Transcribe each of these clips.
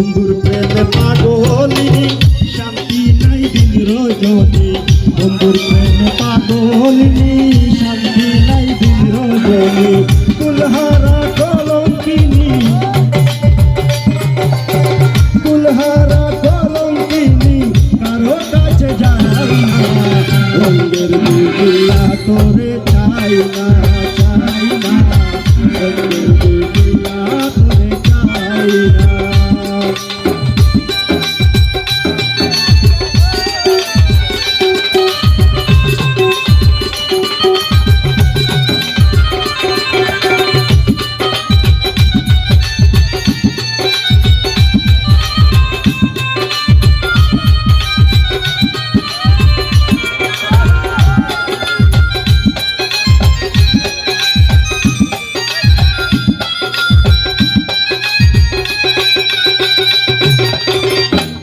বন্ধুর প্রেমে পাগলি শান্তি নাই দিন রজনী। বন্ধুর প্রেমে পাগলিনী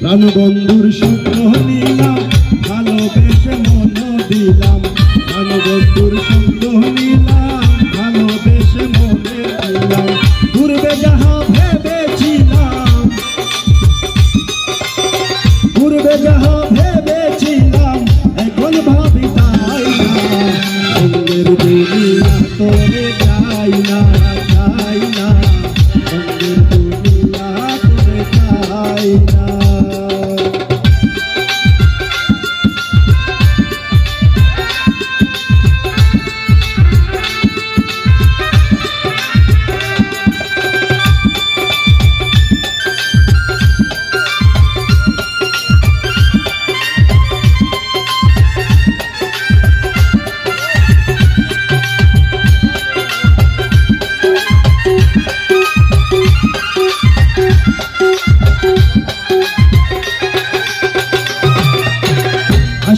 প্রাণবন্ধুর সুখ নিলাম, ভালোবেসে মন দিলাম। প্রাণবন্ধুর সুখ নিলাম, ভালোবেসে মনে দিলাম। পূর্বে যাহা ভেবেছিলাম পূর্বে যাহা ভেবেছিলাম, এখন ভাবি তাই না। রঙের দুনিয়া তোরে চাই না চাই না। তোরে চাই না।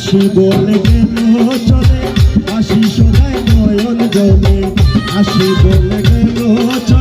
আসি বলে গেল চলে? আসি সদায় নয়ন জলে। আসি বলে গেল চলে?